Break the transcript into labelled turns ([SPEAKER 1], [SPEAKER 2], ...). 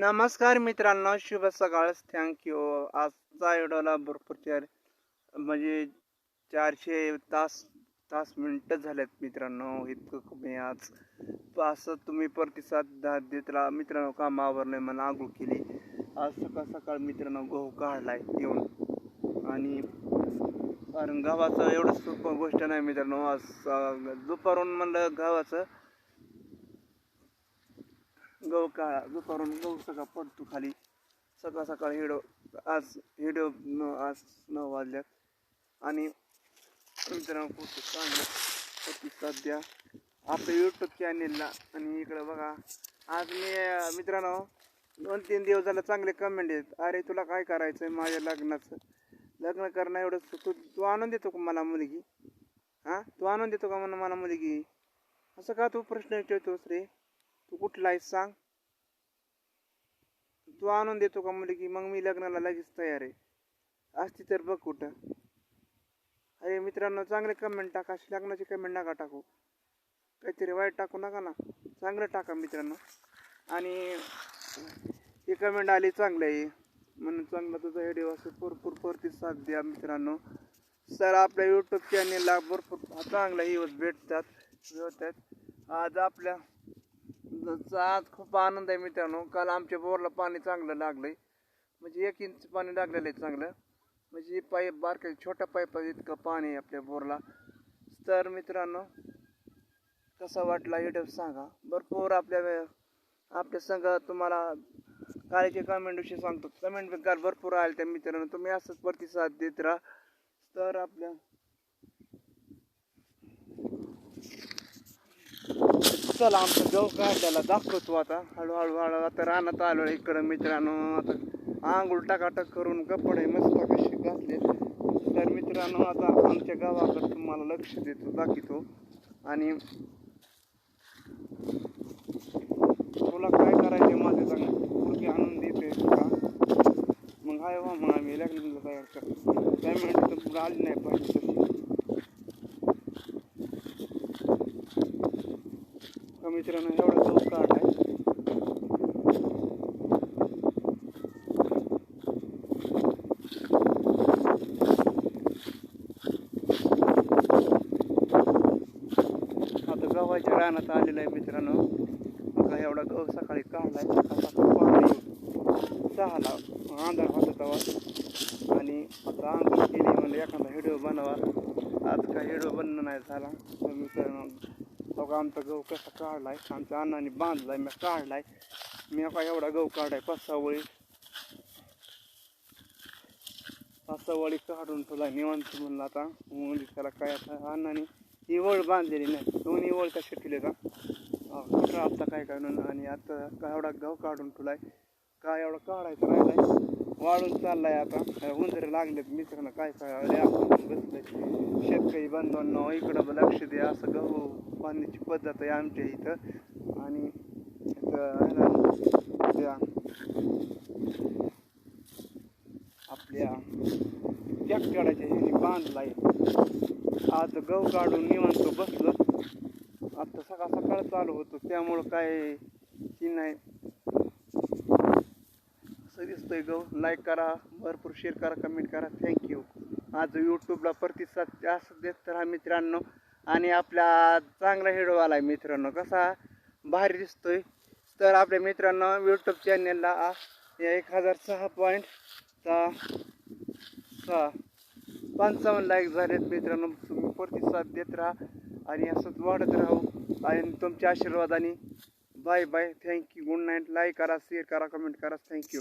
[SPEAKER 1] नमस्कार मित्रांनो शुभ सकाळ. थँक्यू आजचा व्हिडिओला भरपूर चार म्हणजे चारशे तास तास मिनटं झालेत मित्रांनो. इतकं कमी आज. असं तुम्ही प्रतिसाद दा- देतला. मित्रांनो कामावर मला आगू केली. आज सकाळ सकाळ मित्रांनो गहू काढलाय येऊन. आणि कारण गावाचं एवढं सोपं गोष्ट नाही मित्रांनो. आज दुपारहून दुपारून म्हणलं गावाचं गहू काळा दुपारून गहू सगळा पडतो खाली. सकाळ सकाळ हिडो आज हिडो न आज नऊ वाजल्यात. आणि मित्रांनो खूप चांगलं. प्रतिसाद द्या आपल्या यूट्यूब चॅनेलला आणि इकडं बघा आज मी मित्रांनो दोन तीन दिवस झालं चांगले कमेंट आहेत अरे तुला काय करायचं आहे माझ्या लग्नाचं? लग्न करणं एवढं तू तू आणून देतो का मला मुलगी? हां? तू आणून देतो का मला मला मुलगी? असं का तू प्रश्न विचारतोस रे? तू कुठला आहेस सांग. तू आणून देतो का मुलगी? मग मी लग्नाला लगेच तयार आहे. असती तर बघ कुठं. अरे मित्रांनो चांगले कमेंट टाका. अशी लग्नाची कमेंट नका टाकू. काहीतरी वाईट टाकू नका ना. चांगलं टाका मित्रांनो. आणि ही कमेंट आली चांगलं आहे. म्हणून चांगला तुझा व्हिडिओ असं भरपूर प्रतिसाद द्या मित्रांनो. सर आपल्या यूट्यूब चॅनेलला भरपूर चांगला व्ह्यूज भेटतात भेटतात आज आपल्या आज खूप आनंद आहे मित्रांनो. काल आमच्या बोरला पाणी चांगलं लागलंय. म्हणजे एक इंच पाणी लागलेलं आहे चांगलं. म्हणजे पाईप बारक्या छोट्या पाईप इतकं पाणी आहे आपल्या बोरला. तर मित्रांनो कसा वाटला युट्यूब सांगा. भरपूर आपल्या आपल्या संघ तुम्हाला कालच्या कमेंट विषयी सांगतो. कमेंट काल भरपूर आले त्या मित्रांनो. तुम्ही असंच प्रतिसाद देत राहा. तर आपल्या चला आमचं गहू काढल्याला दाखवतो आता. हळूहळू हळू आता रानात आलो इकडं मित्रांनो. आता आंघोळ टाकाटक करून कपडे मस्त कसे घातले तर मित्रांनो आता आमच्या गावाकडे तुम्हाला लक्ष देतो दाखवतो. आणि तुला काय करायचं माझे सांग? मुलगी आणून देते का? मग हाय वा मग आम्ही लग्नाला तयार करतो. पेमेंट तर आली नाही पाहिजे तशी का मित्रांनो एवढा गहू आहे. आता गव्हाच्या रानात आलेलं आहे मित्रांनो. आता एवढा गहू सकाळी काढलाय. सकाळ सकाळ पाणी सहाला अंधार होता तेव्हा. आणि आता अंधार केली म्हणजे एखादा व्हिडिओ बनवा. आज काय व्हिडिओ बनणं नाही झाला. तर मित्रांनो बघा आमचा गहू कसा काढलाय? आमच्या अण्णाने बांधलाय मी काढलाय. मी का एवढा गहू काढाय पाच सहा वळी पाच सहा वळी काढून ठेवला निवांत म्हणलं आता. मुली त्याला काय आता अण्णाने ही वळ बांधलेली नाही. दोन्ही वळ कसे ठेवले का? कुठं आता काय काढून आणि आता काय एवढा गहू काढून ठेवलाय? काय एवढा काढायचं राहिलाय? वाढून चाललाय आता. उंदरे लागलेत मित्रांनो काय काय लय आपण शेतकरी बांधवांना इकडं लक्ष द्या. असं गहू बांधण्याची पद्धत आहे आमच्या इथं. आणि त्या आपल्या ट्रॅक्टराच्या ह्याने बांधलाय. आज गहू काढून निवांत बसलो. आता सकाळ सकाळ चालू होतो. त्यामुळं काय की नाही. असं दिसतोय लाईक करा भरपूर शेअर करा कमेंट करा. थँक्यू आज यूट्यूबला प्रतिसाद जास्त देत राहा मित्रांनो. आणि आपला चांगला व्हिडिओ आलाय मित्रांनो. कसा? भारी दिसतोय. तर आपल्या मित्रांनो यूट्यूब चॅनलला एक हजार सहा पॉईंट सहा पंचावन्न लाईक झालेत मित्रांनो. तुम्ही प्रतिसाद देत राहा आणि असंच वाढत राहू. आणि तुमच्या आशीर्वादाने bye bye thank you good night like करा शेअर करा कमेंट करा. Thank you